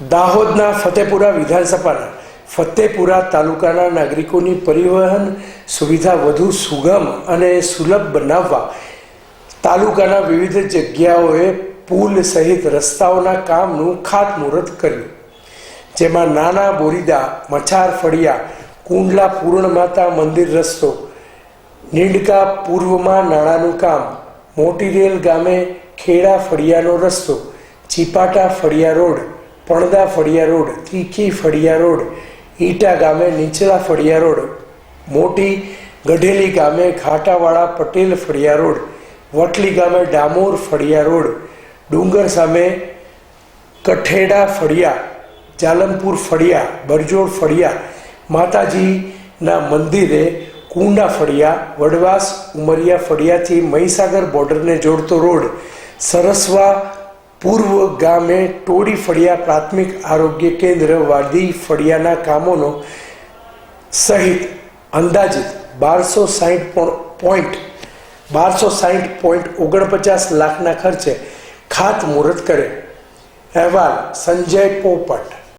દાહોદના ફતેપુરા વિધાનસભાના ફતેપુરા તાલુકાના નાગરિકોની પરિવહન સુવિધા વધુ સુગમ અને સુલભ બનાવવા તાલુકાના વિવિધ જગ્યાઓએ પુલ સહિત રસ્તાઓના કામનું ખાતમુહૂર્ત કર્યું. જેમાં નાના બોરીદા મછાર ફળિયા, કુંડલા પૂર્ણમાતા મંદિર રસ્તો, નીંડકા પૂર્વમાં નાણાંનું કામ, મોટી રેલ ગામે ખેડા ફળિયાનો રસ્તો, ચીપાટા ફળિયા રોડ પણદા ફળિયા રોડ, તીખી ફળિયા રોડ, ઈટા ગામે, નીચલા ફળિયા રોડ, મોટી ગઢેલી ગામે ઘાટાવાળા પટેલ ફળિયા રોડ, વટલી ગામે, ડામોર ફળિયા રોડ, ડુંગર સામે કઠેડા ફળિયા, જાલમપુર ફળિયા, બરજોડ ફળિયા, માતાજીના મંદિરે કુંડા ફળિયા, વડવાસ ઉમરિયા ફળિયાથી મહીસાગર બોર્ડરને જોડતો રોડ, સરસવા પૂર્વ ગામે ટોડી ફળિયા પ્રાથમિક આરોગ્ય કેન્દ્ર વાડી ફળિયાના કામોનો સહિત અંદાજિત બારસો સાહીઠ પોઈન્ટ બારસો સાહીઠ પોઈન્ટ ઓગણપચાસ લાખના ખર્ચે ખાતમુહૂર્ત કરે. અહેવાલ સંજય પોપટ.